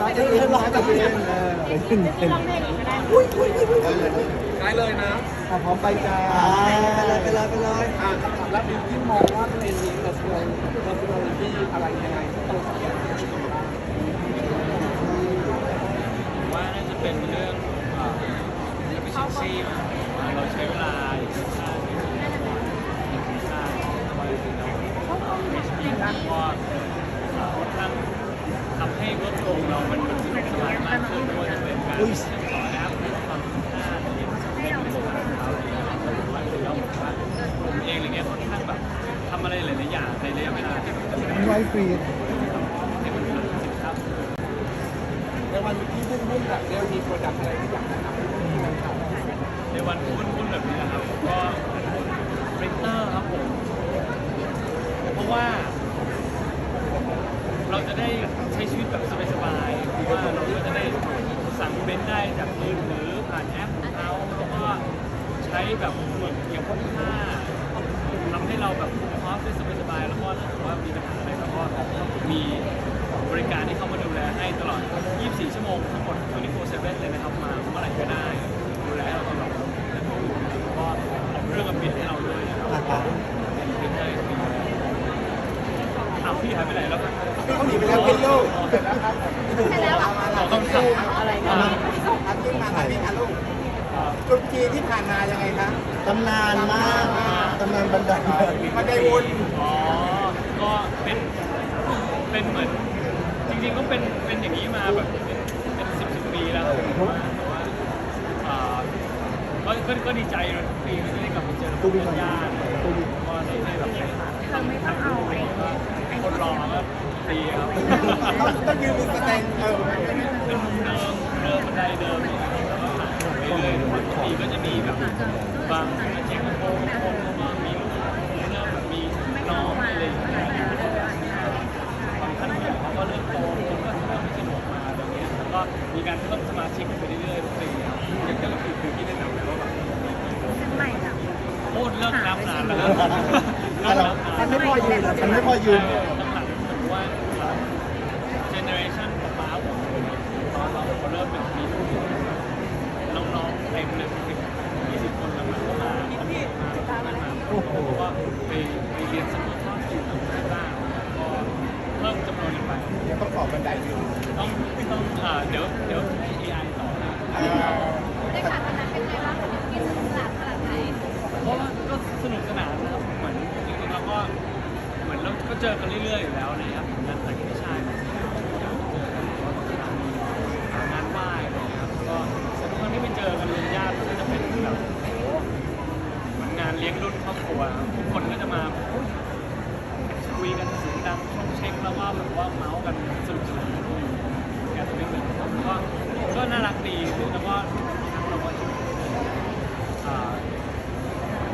ร้อยเย็นร้อยเย็นเออขึ้นเป็นได้เลยนะอะพร้อมไปจ้าไปเลยไปเลยไปเลยอ่าแล้วบิวที่มองว่าเพลงนี้ personal personality อะไรยังไงที่ต้องว่าน่าจะเป็นเรื่องเอ่อ efficiency มากกว่าเราใช้ ผมเองอะไรเงี้ยค่อนข้างแบบทำอะไรหลายๆอย่างในระยะเวลาที่มันจะไม่ได้ไวฟรีให้มันทันสินค้าในวันที่พุ่งพุ่งแบบเนี้ยมีโปรดักต์อะไรที่อยากจะทำให้ที่มันทำในวันวุ่นๆแบบนี้นะครับ ก็ปรินเตอร์ครับผมเพราะว่า เราจะได้ใช้ชีวิตแบบสบายๆเพราะว่าเราก็จะได้ สั่งปริ้นได้จากมือถือผ่านแอปของเขาแล้วก็ใช้แบบเหมือนอย่างพกผ้าทำให้เราแบบคุมคอสได้สบายๆแล้วก็ถ้าเกิดว่ามีปัญหาอะไรเราก็มีบริการที่เข้ามาดูแลให้ตลอด 24 ชั่วโมงทั้งหมด24/7 เลยนะครับมาเมื่อไหร่ก็ได้ดูแลให้เราตลอดแล้วก็เอาเครื่องมาปิดให้เราด้วยนะครับอะป่ะปิดให้ฟรีอ้าวพี่หายไปไหนแล้วครับ เขาหนีไปแล้วพี่โยกเราต้องทำอะไรกัน อันที่ผ่านมาพี่ทันลูกจุดจีนที่ผ่านมายังไงคะตำนานมากตำนานบันไดมันได้วนอ๋อ ก็เป็น เป็นเหมือน จริงๆ ก็เป็น เป็นอย่างนี้มาแบบเป็นเป็นสิบสิบปีแล้วครับแต่ว่าแต่ว่าอ่าก็ก็ก็ดีใจนะทุกปีก็ได้กลับมาเจอเพื่อนญาติก็ได้ได้แบบได้ทำไม่ต้องเอาคนรอก็ตีครับ ต้องต้องยืนเป็นส เลิกนับนานแล้วนะเลิกนับนานมันไม่พอยืนมันไม่พอยืนตั้งหลังผมว่าเจเนอเรชันของป้าผมตอนเราเริ่มแบบมีลูกน้องๆเต็มเลยสิบยี่สิบคนหลังๆก็มามามามาโอ้โหก็ไปไปเรียนสมุดทอดอยู่ตรงนั้นบ้างก็เพิ่มจำนวนกันไปต้องสอบบันไดอยู่ต้องต้องอ่าเดี๋ยวเดี๋ยว เจอกันเรื่อยๆอยู่แล้วนะครับแต่แต่ไม่ใช่ครับงานไหว้อะไรอย่างเงี้ยครับก็ทุกครั้งที่ไปเจอกันรวมญาติก็จะเป็นแบบโอ้โหเหมือนงานเลี้ยงรุ่นครอบครัวครับทุกคนก็จะมาคุยกันเสียงดังช่องเช็คแล้วว่าแบบว่าเมาส์กันสนุกสนานแกจะไม่เหมือนผมก็ก็น่ารักดีแล้วก็เราก็ อ่า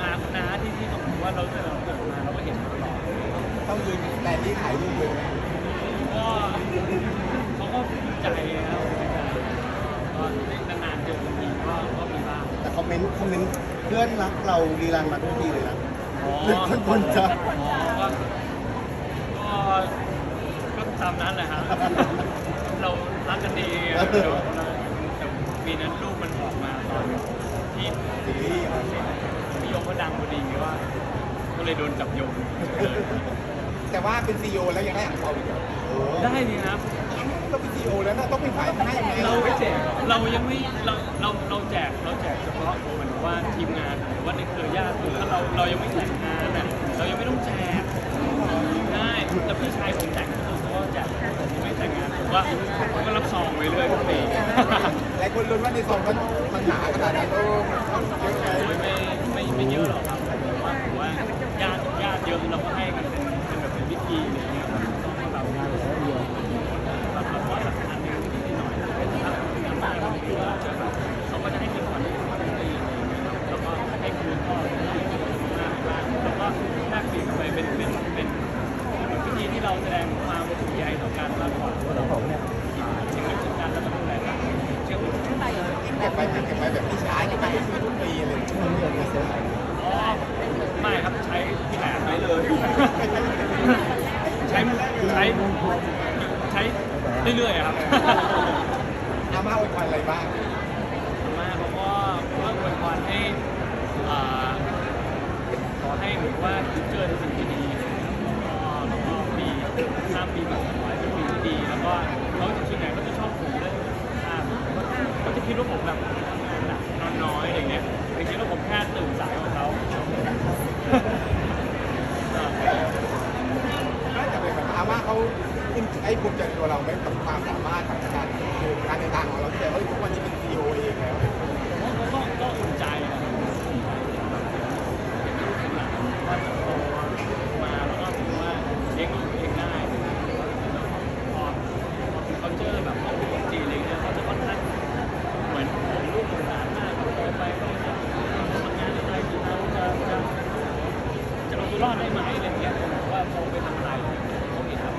น้าน้าที่ที่ผมว่าเราเจอเราเกิดมาเราก็เห็นมาตลอด ต้องยืนเป็นสแตนที่ถ่ายรูปเลย ก็เขาก็ภูมิใจนะครับภูมิใจก็ได้นานๆเจอกันทีก็ก็มีบ้าง แต่คอมเมนต์คอมเมนต์เพื่อนรักเรารีรันมาทุกทีเลยนะอ๋อหรือคนคนจะอ๋อก็ก็ก็ตามนั้นแหละฮะเรารักกันดีอะเดี๋ยวแต่ปีนั้นรูปมันออกมาตอนที่ซีรีส์พี่ยงก็ดังพอดีว่า ก็เลยโดนจับโยงแต่ว่าเป็นซีโอแล้วยังได้อ่างเปาอีกเหรอได้ดีครับ ต้องเป็นซีโอแล้วนะต้องเป็นฝ่ายให้ไหมเราไม่แจกเรายังไม่เราเราเราแจกเราแจกเฉพาะเหมือนว่าทีมงานหรือว่าในเครือญาติคือถ้าเราเรายังไม่แต่งงานน่ะเรายังไม่ต้องแจกได้แต่พี่ชายผมแต่งก็คือเขาก็แจกผมไม่แต่งงานผมว่าผมก็รับซองไว้เรื่อยทุกปีหลายคนลุ้นว่าในซองมันมันหนาขนาดไหนโอ้มันเยอะไงโดยไม่ไม่ไม่เยอะหรอกครับผมว่าผมว่าญาติญาติเยอะเราก็ให้กันเป็นเป็นแบบเป็น เราแสดงความห่วงใยต่อกันมากกว่าว่าเราเนี่ยสิ่งหนึ่งสำคัญแล้วก็ดูแลกันเชื่อผมเก็บไปเก็บไปแบบพี่ชายเก็บไปทุกปีเลยอ๋อไม่ครับใช้แขนไปเลย ใช้ใช้ใช้ช้เรื่อยๆครับอาม่าอวยพรอะไรบ้างอาม่าเขาก็ก็อวยพรให้ขอให้เหมือนว่าเจอในสิ่งที่ดี ข้ามปีแบบขอให้เป็นปีที่ดี แล้วก็เขาจะคิดไหนก็จะชอบผมเรื่องข้ามเขาจะคิดว่าผมแบบทำงานหนักนอนน้อยอะไรเงี้ยแต่คิดว่าผมแค่ตื่นสายกว่าเขาน่าจะเป็นแบบอาม่าเขาไอ้ภูมิใจในตัวเราไหมกับความสามารถของการคือการต่างๆของเราที่แบบเฮ้ยทุกวันนี้เป็นซีอีโอเองแล้ว ผมว่าเขาก็ก็อุ่นใจนะว่าจะโตมาแล้วก็ถือว่าเลี้ยงลูกเองได้แล้วพอเขาเจอแบบของคนจีนอะไรเงี้ยเขาจะค่อนข้างเหมือนผมลูกหลานมากโตไปเขาจะทำงานอะไรที่เขาจะจะจะเอาตัวรอดได้ไหมอะไรเงี้ยผมบอกว่าโตไปทำอะไรเขามีทาง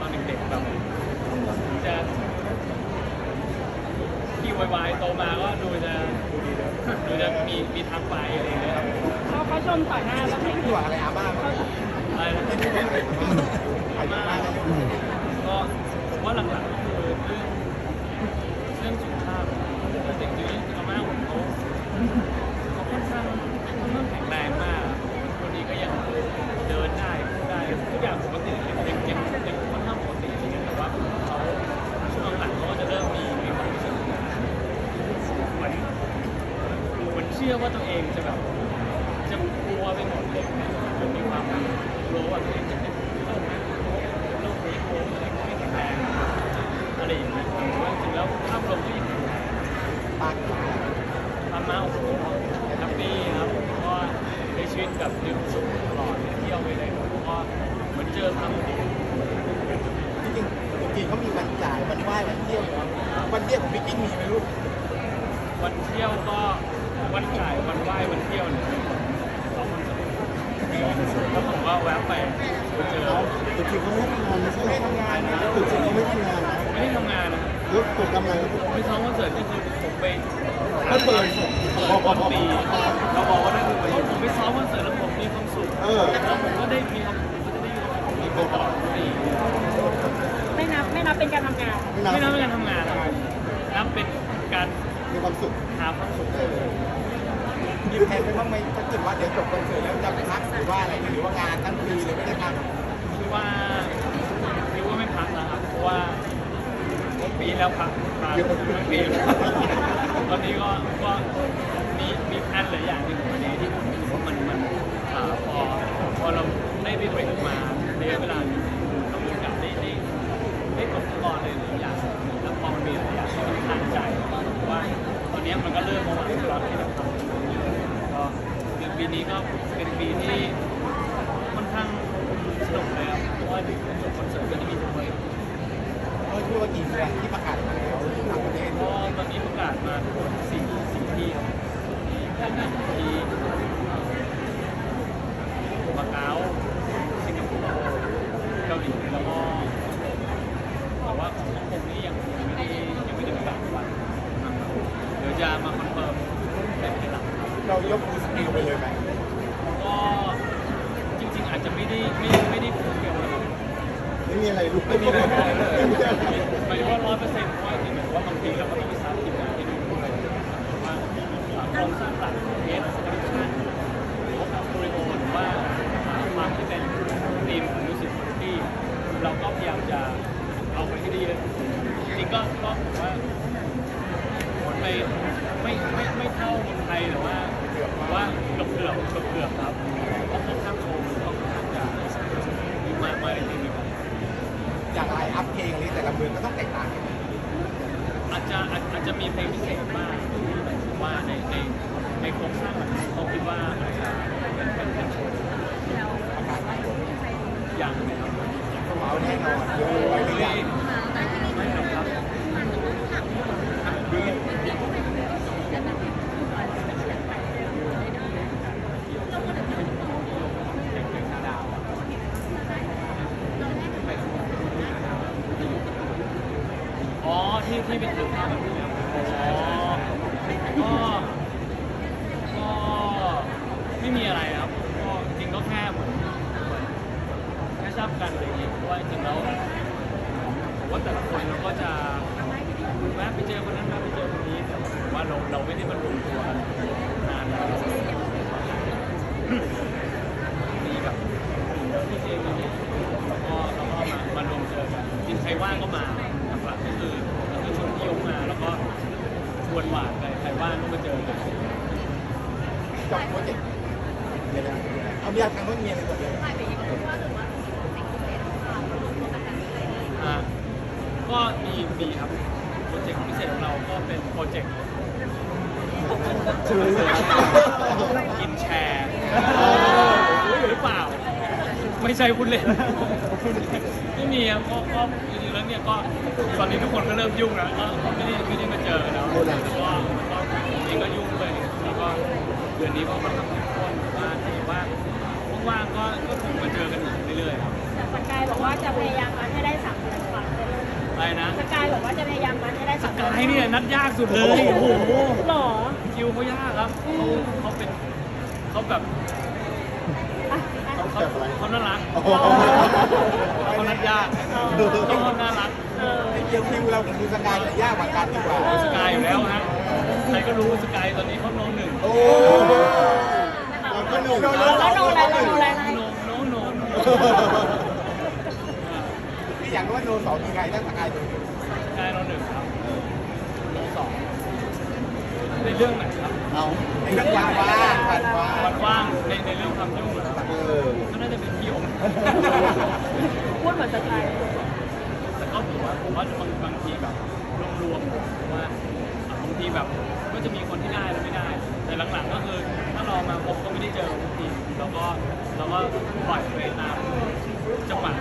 ตอนเด็กๆแบบจะ ที่วายๆโตมาก็ดูจะดูจะมีมีทางไปอะไรอย่างเงี้ยครับ เขาเขาชม ต่อหน้าแล้วไม่ที่หวังอะไรอาม่าบ้างอะไรนะที่หวังอะไรอาม่าอายุมางก็ผมว่าหลักๆก็คือเรื่องเรื่องสุขภาพแต่จริงๆอาม่าผมเขาเขาค่อนข้างค่อนข้างแข็งแรงมากวันนี้ก็ยังเดินได้พูดได้ทุกอย่างปกติยังยังยังยังค่อนข้างปกติอะไรเงี้ยแต่ว่าเขาช่วงหลังเขาก็จะเริ่มมีมีความรู้สึกเหมือนเหมือนเชื่อว่าตัวเองจะแบบ แข็งแรงอะไรอย่างเงี้ยแต่ว่าจริงๆแล้วภาพรวมก็ยังแข็งแรงปากอยู่ทำมาโอ้โหแฮปปี้ครับก็ในชีวิตแบบดื่มสุขตลอดเที่ยวไปเลยก็เหมือนเจอความดีจริงๆจริงๆเขามีวันจ่ายวันไหว้วันเที่ยวเนาะวันเที่ยวของพี่กิ๊กมีไหมลูกวันเที่ยวก็วันจ่ายวันไหว้วันเที่ยวเนี่ย แล้วผมก็แวะไปไปเจอแต่จริงเขาไม่ทำงานไม่ใช่เหรอไม่ทำงานนะจริงเขาไม่ทำงานนะไม่ได้ทำงานนะครับแล้วผมทำอะไรก็ไปซ้อมคอนเสิร์ตนี่คือผมไปไม่เปิดต้นปีเราบอกว่านั่นคือประโยชน์ผมไปซ้อมคอนเสิร์ตแล้วผมมีความสุขเออแล้วผมก็ได้มีความผมก็จะได้มีความสุขตลอดปีไม่นับไม่นับเป็นการทำงาน ไม่นับเป็นการทำงานนะครับนับเป็นการมีความสุขหาความสุข มีแผนไปบ้างไหมถ้าเกิดว่าเดี๋ยวจบคอนเสิร์ตแล้วจะพักหรือว่าอะไรหรือว่างานทั้งปีเลยไม่ได้พักคิดว่าคิดว่าไม่พักแล้วครับเพราะว่าปีแล้วพักพักทั้งปีแล้วตอนนี้ก็ก็มีมีแพลนหลายอย่างที่ผมวันนี้ที่ผมรู้สึกว่ามันมันอ่าพอพอเราได้ไปเบรกมาระยะเวลาหนึ่งเรามีโอกาสได้ได้ได้ตกตะกอนเลยหลายอย่างแล้วพอมันมีหลายอย่างที่มันทางใจว่าตอนนี้มันก็เริ่มมาหวังร้อนที่จะทำก็เดือ นี้ก็เป็นปีที่ค่อนข้างสนุกเลยครับเพราะว่าจบคอนเสิร์ตก็จะมีทัวร์ก็ชื่อว่ากี่เดือนที่ประกาศมาแล้วทางประเทศก็ตอนนี้ประกาศมาทั้งหมดสี่สี่ที่ครับที่ไต้หวันที่มาเก๊าสิงคโปร์เกาหลีแล้วก็แต่ว่าของฮ่องกงนี่ยัง Let me จจะอาจอาจจะมีเพลงพิเศษบ้างผมว่าในในในโครงสร้างหลักเขาคิดว่าอาจจะเป็นเป็นเป็นโชว์ประกาศไปอย่างไหมครับเอาแน่นอนเดี๋ยวไว้หรือยังไม่หรอกครับอ๋อ ที่ที่เป็นถึงภาพแบบนี้ครับก็ ก็ไม่มีอะไรครับ ก็จริงก็แค่เหมือนเหมือนแค่ฉซับกันอะไรอย่างเงี้ยเพราะว่าจริงแล้วผมว่าแต่ละคนเราก็จะแวะไปเจอคนนั้นแวะไปเจอคนนี้แต่ว่าเราเราไม่ได้มารวมตัวกันนานแล้วมีแบบพี่เจมีเนี่ยแล้วก็แล้วก็มามารวมเจอกันจริงๆใครว่างก็มาหลักๆก็คือก็คือชวนพี่ยกมาแล้วก็ชวนหวานไปใครว่างก็มาเจอกัน จบโปรเจกต์เนี่ยนะ เอามีทางโน้นเมียเดียวถ่ายไปอีกเพราะว่าถือว่าสิ่งพิเศษของเรารวมตัวกันแบบนี้อ่าก็มีมีครับโปรเจกต์พิเศษของเราก็เป็นโปรเจกต์กินแชร์หรือเปล่า ไม่ใช่คุณเล่น ไม่มีครับก็ก็จริงๆแล้วเนี่ยก็ตอนนี้ทุกคนก็เริ่มยุ่งแล้วก็ไม่ได้ไม่ได้มาเจอแล้วก็ก็ผมเองก็ยุ่งด้วยแล้วก็เดือนนี้ก็ค่อนข้างเข้มข้นว่าถือว่า ว่างๆก็ก็คงมาเจอกันอีกเรื่อยๆครับแต่สกายบอกว่าจะพยายามมัดให้ได้สามเดือนกว่าอะไรนะสกายบอกว่าจะพยายามมัดให้ได้สามเดืกาอนยเนี่ยนัดยากสุดเลย โอ้โหหรอคิวเขายากครับเขาเขาเป็นเขาแบบอะอะเขาเขาน่ารักโอ้โห เขานัดยากเขาน่ารักเออไอ้เดียวคิวเรากับคิวสกายจะยากกว่ากันดีกว่า สกายอยู่แล้วฮะ ใครก็รู้สกายตอนนี้เขาโนหนึ่ง โอ้ เราก็หนุ่มแล้วโนอะไรโนอะไรโนโนโนพี่อยากรู้ว่าโนสองมีใครถ้าสกายตัวเดียวสกายโนหนึ่งครับโนสองในเรื่องไหนครับเอาในเรื่องว่างว่างผ่านว่างวันว่างในในเรื่องความยุ่งเหรอครับเออก็น่าจะเป็นพี่ยงพูดเหมือนสกายแต่ก็ผมว่าผมว่าบางบางทีแบบรวมๆว่าอะบางทีแบบก็จะมีคนที่ได้และไม่ได้ แต่หลังๆก็คือ ถ้าเรามาผมก็ไม่ได้เจอทุกทีเราก็แล้วก็ปล่อยไปตามจังหวะ